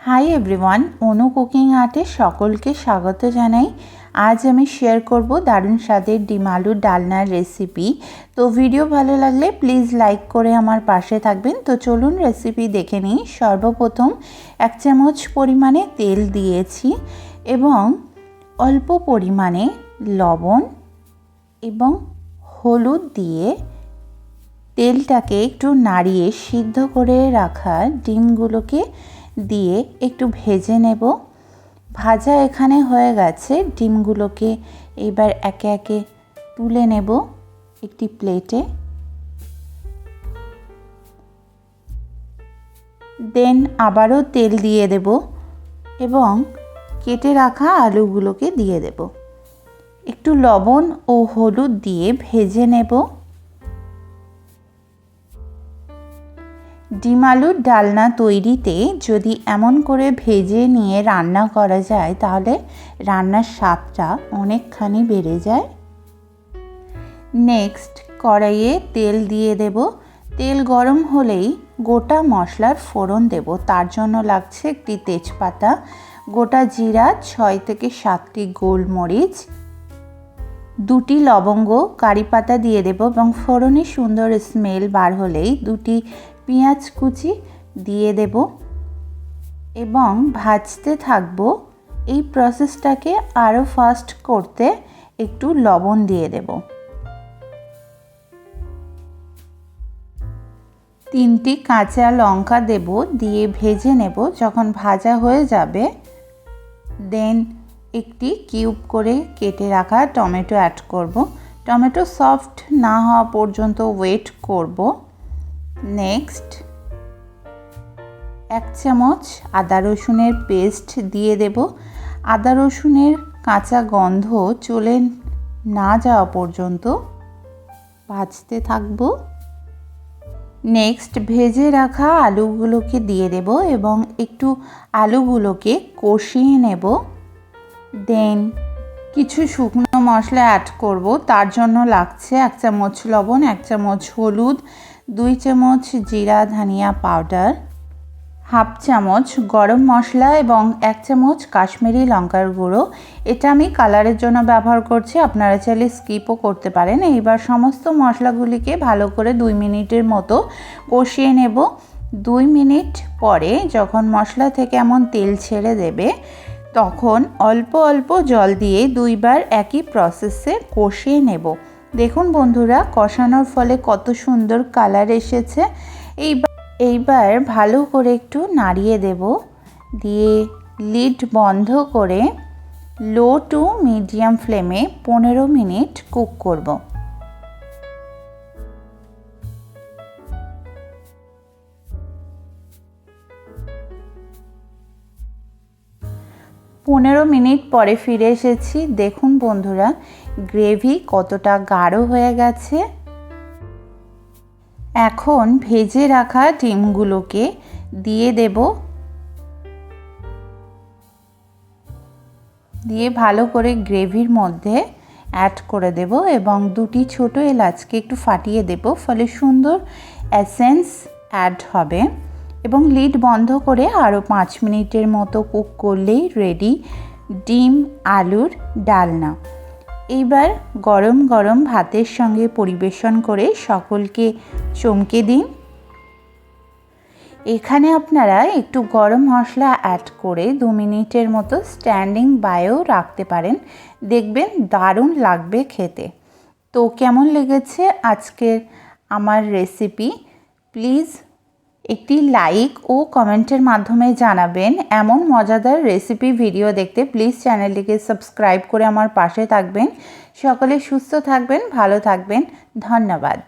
High everyone Anu cooking আর্টে সকলকে স্বাগত জানাই। আজ আমি শেয়ার করব দারুণ স্বাদের ডিম আলুর ডালনার রেসিপি তো ভিডিও ভালো লাগলে প্লিজ লাইক করে আমার পাশে থাকবেন। তো চলুন রেসিপি দেখে নিই। সর্বপ্রথম এক চামচ পরিমাণে তেল দিয়েছি এবং অল্প পরিমাণে লবণ এবং হলুদ দিয়ে তেলটাকে একটু নাড়িয়ে সিদ্ধ করে রাখা ডিমগুলোকে দিয়ে একটু ভেজে নেব। ভাজা এখানে হয়ে গেছে। ডিমগুলোকে এবার একে একে তুলে নেব একটি প্লেটে দেন আবারও তেল দিয়ে দেব এবং কেটে রাখা আলুগুলোকে দিয়ে দেব। একটু লবণ ও হলুদ দিয়ে ভেজে নেব। ডিম আলুর ডালনা তৈরিতে যদি এমন করে ভেজে নিয়ে রান্না করা যায়, তাহলে রান্নার স্বাদটা অনেকখানি বেড়ে যায়। নেক্সট, কড়াইয়ে তেল দিয়ে দেব। তেল গরম হলেই গোটা মশলার ফোড়ন দেব। তার জন্য লাগছে একটি তেজপাতা, গোটা জিরা ছয় থেকে সাতটি গোলমরিচ, দুটি লবঙ্গ, কারি পাতা দিয়ে দেব এবং ফোড়নে সুন্দর স্মেল বার হলেই দুটি পেঁয়াজ কুচি দিয়ে দেব এবং ভাজতে থাকব। এই প্রসেসটাকে আরও ফাস্ট করতে একটু লবণ দিয়ে দেব। তিনটি কাঁচা লঙ্কা দেব, দিয়ে ভেজে নেব। যখন ভাজা হয়ে যাবে দেন একটি কিউব করে কেটে রাখা টমেটো অ্যাড করব। টমেটো সফট না হওয়া পর্যন্ত ওয়েট করব। নেক্সট এক চামচ আদা রসুনের পেস্ট দিয়ে দেব। আদা রসুনের কাঁচা গন্ধ চলে না যাওয়া পর্যন্ত ভাজতে থাকব। নেক্সট ভেজে রাখা আলুগুলোকে দিয়ে দেব এবং একটু আলুগুলোকে কষিয়ে নেব। দেন কিছু শুকনো মশলা অ্যাড করব। তার জন্য লাগছে এক চামচ লবণ, এক চামচ হলুদ, দুই চামচ জিরা, ধনিয়া পাউডার হাফ চামচ গরম মশলা এবং এক চামচ কাশ্মীরি লঙ্কার গুঁড়ো। এটা আমি কালারের জন্য ব্যবহার করছি, আপনারা চাইলে স্কিপও করতে পারেন। এইবার সমস্ত মশলাগুলিকে ভালো করে দুই মিনিটের মতো কষিয়ে নেব। দুই মিনিট পরে যখন মশলা থেকে এমন তেল ছেড়ে দেবে তখন অল্প অল্প জল দিয়ে দুইবার একই প্রসেসে কষিয়ে নেব। দেখুন বন্ধুরা, কষানোর ফলে কত সুন্দর কালার এসেছে। এইবার এইবার ভালো করে একটু নাড়িয়ে দেব। দিয়ে লিড বন্ধ করে লো টু মিডিয়াম ফ্লেমে পনেরো মিনিট কুক করব। পনেরো মিনিট পরে ফিরে এসেছি। দেখুন বন্ধুরা, গ্রেভি কতটা গাঢ় হয়ে গেছে। এখন ভেজে রাখা ডিমগুলোকে দিয়ে দেব। দিয়ে ভালো করে গ্রেভির মধ্যে অ্যাড করে দেব এবং দুটি ছোট এলাচকে একটু ফাটিয়ে দেব, ফলে সুন্দর অ্যাসেন্স অ্যাড হবে। এবং লিড বন্ধ করে আরও পাঁচ মিনিটের মতো কুক করলেই রেডি ডিম, আলুর ডালনা। এইবার গরম গরম ভাতের সঙ্গে পরিবেশন করে সকলকে চমকে দিন। এখানে আপনারা একটু গরম মশলা অ্যাড করে দু মিনিটের মতো স্ট্যান্ডিং বায়েও রাখতে পারেন। দেখবেন দারুণ লাগবে খেতে। তো কেমন লেগেছে আজকের আমার রেসিপি? প্লিজ একটি লাইক ও কমেন্টের মাধ্যমে জানাবেন। এমন মজাদার রেসিপি ভিডিও দেখতে প্লিজ চ্যানেলটিকে সাবস্ক্রাইব করে আমার পাশে থাকবেন। সকলে সুস্থ থাকবেন, ভালো থাকবেন। ধন্যবাদ।